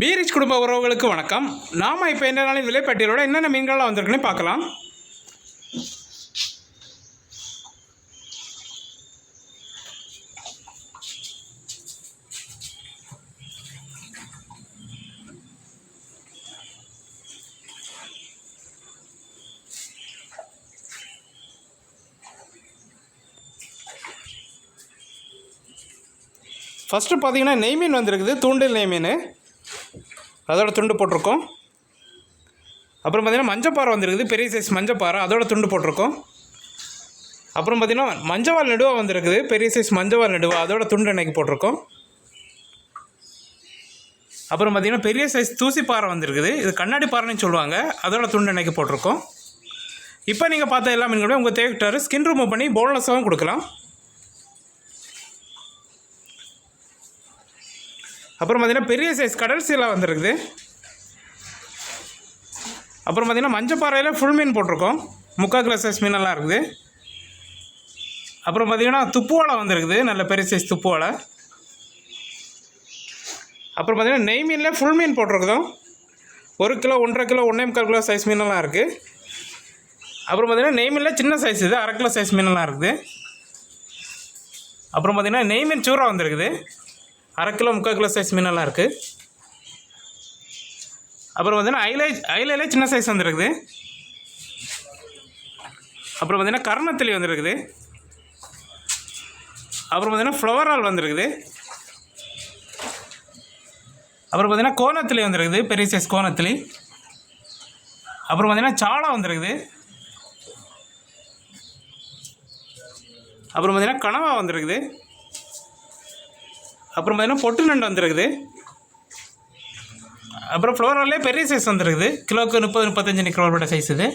பீரிச் குடும்ப உறவுகளுக்கு வணக்கம். நாம இப்போ இந்த நாளின் விலைப்பட்டியலோட என்னென்ன மீன்கள்லாம் வந்திருக்குன்னு பார்க்கலாம். ஃபஸ்ட்டு பார்த்தீங்கன்னா நெய் மீன் வந்திருக்குது. தூண்டில் நெய் மீன். அதோட துண்டு போட்டிருக்கோம். அப்புறம் பார்த்திங்கன்னா மஞ்சப்பாறை வந்திருக்குது. பெரிய சைஸ் மஞ்சப்பாறை. அதோட துண்டு போட்டிருக்கோம். அப்புறம் பார்த்திங்கன்னா மஞ்சவால் நடுவாக வந்திருக்குது. பெரிய சைஸ் மஞ்சவால் நெடுவா. அதோட துண்டு அன்னைக்கு போட்டிருக்கோம். அப்புறம் பார்த்திங்கன்னா பெரிய சைஸ் தூசி பாறை வந்திருக்குது. இது கண்ணாடி பாறைன்னு சொல்லுவாங்க. அதோட துண்டு அன்னைக்கு போட்டிருக்கோம். இப்போ நீங்கள் பார்த்த எல்லா மீன்களுமே உங்கள் தேவைக்கிட்டாரு ஸ்கின் ரிமூவ் பண்ணி போன்லெஸ்ஸாகவும் கொடுக்கலாம். அப்புறம் பார்த்தீங்கன்னா பெரிய சைஸ் கடல் சீலாக வந்துருக்குது. அப்புறம் பார்த்தீங்கன்னா மஞ்சப்பாறையில் ஃபுல் மீன் போட்டிருக்கோம். முக்கால் கிலோ சைஸ் மீனெல்லாம் இருக்குது. அப்புறம் பார்த்தீங்கன்னா துப்புவாழை வந்துருக்குது. நல்ல பெரிய சைஸ் துப்புவாழை அப்புறம் பார்த்தீங்கன்னா நெய் மீனில் ஃபுல் மீன் போட்டிருக்குதோம் ஒரு கிலோ ஒன்றரை கிலோ ஒன்றே முக்கால் கிலோ சைஸ் மீனெல்லாம் இருக்குது அப்புறம் பார்த்தீங்கன்னா நெய் மீனில் சின்ன சைஸ் இது அரை கிலோ சைஸ் மீனெல்லாம் இருக்குது. அப்புறம் பார்த்தீங்கன்னா நெய் மீன் சூறா வந்திருக்குது. அரை கிலோ முக்கால் கிலோ சைஸ் மீனெல்லாம் இருக்குது அப்புறம் பார்த்தீங்கன்னா ஐலேஜ் ஐலையிலே சின்ன சைஸ் வந்துருக்குது. அப்புறம் பார்த்தீங்கன்னா கர்ணத்தளி வந்துருக்குது. அப்புறம் பார்த்தீங்கன்னா ஃப்ளவர் ஆல் வந்துருக்குது. அப்புறம் பார்த்தீங்கன்னா கோணத்திலி வந்துருக்குது பெரிய சைஸ் கோணத்திலி. அப்புறம் பார்த்தீங்கன்னா சாலா வந்துருக்குது. அப்புறம் பார்த்தீங்கன்னா கனவா வந்துருக்குது. அப்புறம் பார்த்தீங்கன்னா பொட்டு நண்டு வந்துருக்குது. அப்புறம் ஃப்ளோராலே பெரிய சைஸ் வந்துருக்குது. கிலோவுக்கு முப்பது முப்பத்தஞ்சு நிற்கிறவரோட சைஸ் இது.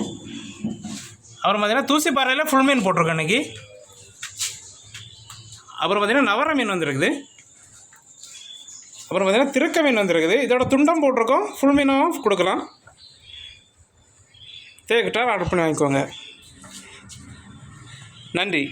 அப்புறம் பார்த்தீங்கன்னா தூசி பாறையில் ஃபுல் மீன் போட்டிருக்கோம் அன்றைக்கி அப்புறம் பார்த்தீங்கன்னா நவர மீன் வந்துருக்குது. அப்புறம் பார்த்தீங்கன்னா திருக்க மீன் வந்துருக்குது. இதோட துண்டம் போட்டிருக்கோம். ஃபுல் மீனும் கொடுக்கலாம். தேக்கிட்டால் ஆர்டர் பண்ணி வாங்கிக்கோங்க. நன்றி.